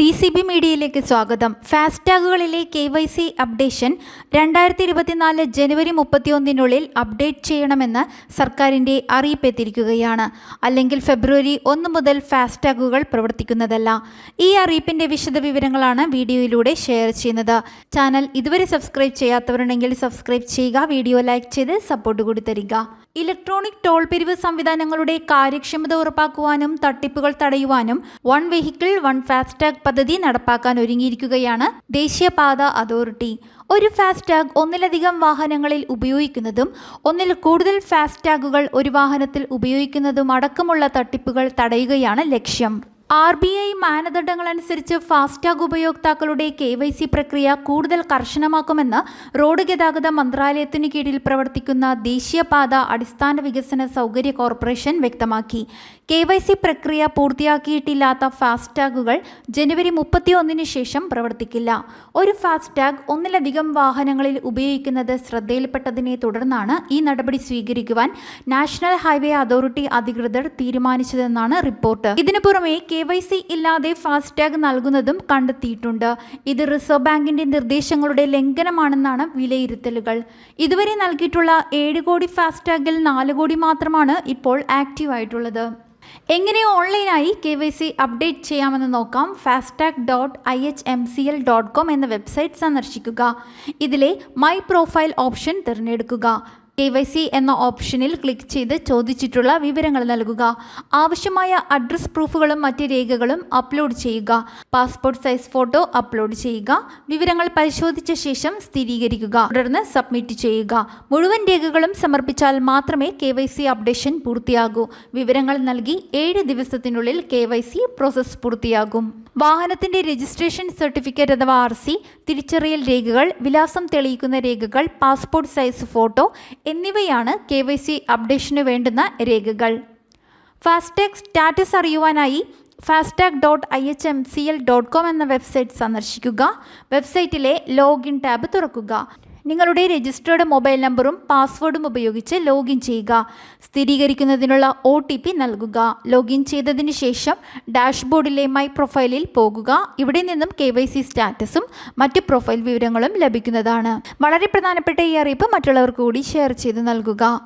D C B മീഡിയയിലേക്ക് സ്വാഗതം. ഫാസ്ടാഗുകളിലെ കെ വൈ സി അപ്ഡേഷൻ രണ്ടായിരത്തി ഇരുപത്തിനാല് ജനുവരി മുപ്പത്തിയൊന്നിനുള്ളിൽ അപ്ഡേറ്റ് ചെയ്യണമെന്ന് സർക്കാരിന്റെ അറിയിപ്പ് എത്തിയിരിക്കുകയാണ് അല്ലെങ്കിൽ ഫെബ്രുവരി ഒന്ന് മുതൽ ഫാസ്ടാഗുകൾ പ്രവർത്തിക്കുന്നതല്ല. ഈ അറിയിപ്പിന്റെ വിശദവിവരങ്ങളാണ് വീഡിയോയിലൂടെ ഷെയർ ചെയ്യുന്നത്. ചാനൽ ഇതുവരെ സബ്സ്ക്രൈബ് ചെയ്യാത്തവരുണ്ടെങ്കിൽ സബ്സ്ക്രൈബ് ചെയ്യുക വീഡിയോ ലൈക്ക് ചെയ്ത് സപ്പോർട്ട് കൂടി തരിക. ഇലക്ട്രോണിക് ടോൾ പിരിവ് സംവിധാനങ്ങളുടെ കാര്യക്ഷമത ഉറപ്പാക്കുവാനും തട്ടിപ്പുകൾ തടയുവാനും വൺ വെഹിക്കിൾ വൺ ഫാസ്ടാഗ് പദ്ധതി നടപ്പാക്കാൻ ഒരുങ്ങിയിരിക്കുകയാണ് ദേശീയപാത അതോറിറ്റി. ഒരു ഫാസ്ടാഗ് ഒന്നിലധികം വാഹനങ്ങളിൽ ഉപയോഗിക്കുന്നതും ഒന്നിൽ കൂടുതൽ ഫാസ്ടാഗുകൾ ഒരു വാഹനത്തിൽ ഉപയോഗിക്കുന്നതും അടക്കമുള്ള തട്ടിപ്പുകൾ തടയുകയാണ് ലക്ഷ്യം. ആർ ബി ഐ മാനദണ്ഡങ്ങളനുസരിച്ച് ഫാസ്ടാഗ് ഉപയോക്താക്കളുടെ കെ വൈ സി പ്രക്രിയ കൂടുതൽ കർശനമാക്കുമെന്ന് റോഡ് ഗതാഗത മന്ത്രാലയത്തിനു കീഴിൽ പ്രവർത്തിക്കുന്ന ദേശീയപാത അടിസ്ഥാന വികസന സൗകര്യ കോർപ്പറേഷൻ വ്യക്തമാക്കി. കെ വൈ സി പ്രക്രിയ പൂർത്തിയാക്കിയിട്ടില്ലാത്ത ഫാസ്ടാഗുകൾ ജനുവരി മുപ്പത്തിയൊന്നിന് ശേഷം പ്രവർത്തിക്കില്ല. ഒരു ഫാസ്ടാഗ് ഒന്നിലധികം വാഹനങ്ങളിൽ ഉപയോഗിക്കുന്നത് ശ്രദ്ധയിൽപ്പെട്ടതിനെ തുടർന്നാണ് ഈ നടപടി സ്വീകരിക്കുവാൻ നാഷണൽ ഹൈവേ അതോറിറ്റി അധികൃതർ തീരുമാനിച്ചതെന്നാണ് റിപ്പോർട്ട്. ഇതിനു പുറമെ കെ വൈ സി ഇല്ലാതെ ഫാസ്ടാഗ് നൽകുന്നതും കണ്ടെത്തിയിട്ടുണ്ട്. ഇത് റിസർവ് ബാങ്കിന്റെ നിർദ്ദേശങ്ങളുടെ ലംഘനമാണെന്നാണ് വിലയിരുത്തലുകൾ. ഇതുവരെ നൽകിയിട്ടുള്ള ഏഴ് കോടി ഫാസ്ടാഗിൽ നാല് കോടി മാത്രമാണ് ഇപ്പോൾ ആക്റ്റീവ് ആയിട്ടുള്ളത്. എങ്ങനെ ഓൺലൈനായി കെ വൈ സി അപ്ഡേറ്റ് ചെയ്യാമെന്ന് നോക്കാം. FASTag dot I H M C L dot com എന്ന വെബ്സൈറ്റ് സന്ദർശിക്കുക. ഇതിലെ മൈ പ്രൊഫൈൽ ഓപ്ഷൻ തിരഞ്ഞെടുക്കുക. കെ വൈ സി എന്ന ഓപ്ഷനിൽ ക്ലിക്ക് ചെയ്ത് ചോദിച്ചിട്ടുള്ള വിവരങ്ങൾ നൽകുക. ആവശ്യമായ അഡ്രസ് പ്രൂഫുകളും മറ്റ് രേഖകളും അപ്ലോഡ് ചെയ്യുക. പാസ്പോർട്ട് സൈസ് ഫോട്ടോ അപ്ലോഡ് ചെയ്യുക. വിവരങ്ങൾ പരിശോധിച്ച ശേഷം സ്ഥിരീകരിക്കുക. തുടർന്ന് സബ്മിറ്റ് ചെയ്യുക. മുഴുവൻ രേഖകളും സമർപ്പിച്ചാൽ മാത്രമേ കെ വൈ സി അപ്ഡേഷൻ പൂർത്തിയാകൂ. വിവരങ്ങൾ നൽകി ഏഴ് ദിവസത്തിനുള്ളിൽ കെ വൈ സി പ്രോസസ് പൂർത്തിയാകും. വാഹനത്തിന്റെ രജിസ്ട്രേഷൻ സർട്ടിഫിക്കറ്റ് അഥവാ ആർ സി തിരിച്ചറിയൽ രേഖകൾ വിലാസം തെളിയിക്കുന്ന രേഖകൾ പാസ്പോർട്ട് സൈസ് ഫോട്ടോ എന്നിവയാണ് കെ വൈ സി അപ്ഡേഷന് വേണ്ടുന്ന രേഖകൾ. FASTag status അറിയുവാനായി FASTag dot I H M C L dot com എന്ന വെബ്സൈറ്റ് സന്ദർശിക്കുക. വെബ്സൈറ്റിലെ ലോഗിൻ ടാബ് തുറക്കുക. നിങ്ങളുടെ രജിസ്റ്റേർഡ് മൊബൈൽ നമ്പറും പാസ്വേഡും ഉപയോഗിച്ച് ലോഗിൻ ചെയ്യുക. സ്ഥിരീകരിക്കുന്നതിനുള്ള ഒ ടി പി നൽകുക. ലോഗിൻ ചെയ്തതിന് ശേഷം ഡാഷ്ബോർഡിലെ മൈ പ്രൊഫൈലിൽ പോകുക. ഇവിടെ നിന്നും കെ വൈ സി സ്റ്റാറ്റസും മറ്റ് പ്രൊഫൈൽ വിവരങ്ങളും ലഭിക്കുന്നതാണ്. വളരെ പ്രധാനപ്പെട്ട ഈ അറിയിപ്പ് മറ്റുള്ളവർക്ക് കൂടി ഷെയർ ചെയ്ത് നൽകുക.